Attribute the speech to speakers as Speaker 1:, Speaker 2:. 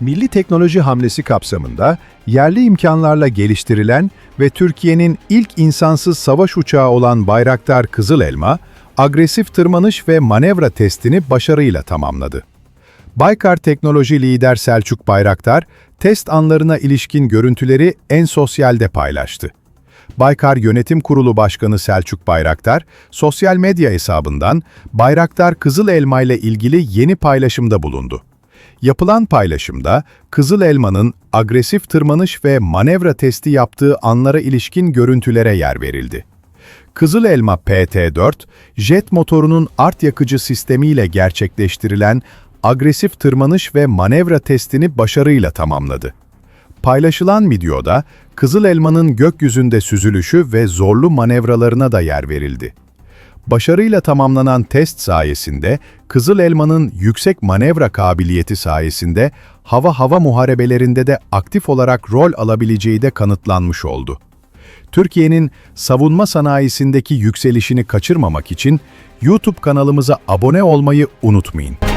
Speaker 1: milli teknoloji hamlesi kapsamında yerli imkanlarla geliştirilen ve Türkiye'nin ilk insansız savaş uçağı olan Bayraktar Kızıl Elma, agresif tırmanış ve manevra testini başarıyla tamamladı. Baykar Teknoloji Lider Selçuk Bayraktar, test anlarına ilişkin görüntüleri en sosyalde paylaştı. Baykar Yönetim Kurulu Başkanı Selçuk Bayraktar, sosyal medya hesabından Bayraktar Kızıl Elma ile ilgili yeni paylaşımda bulundu. Yapılan paylaşımda Kızıl Elma'nın agresif tırmanış ve manevra testi yaptığı anlara ilişkin görüntülere yer verildi. Kızıl Elma PT-4, jet motorunun art yakıcı sistemiyle gerçekleştirilen agresif tırmanış ve manevra testini başarıyla tamamladı. Paylaşılan videoda Kızıl Elma'nın gökyüzünde süzülüşü ve zorlu manevralarına da yer verildi. Başarıyla tamamlanan test sayesinde Kızıl Elma'nın yüksek manevra kabiliyeti sayesinde hava-hava muharebelerinde de aktif olarak rol alabileceği de kanıtlanmış oldu. Türkiye'nin savunma sanayisindeki yükselişini kaçırmamak için YouTube kanalımıza abone olmayı unutmayın.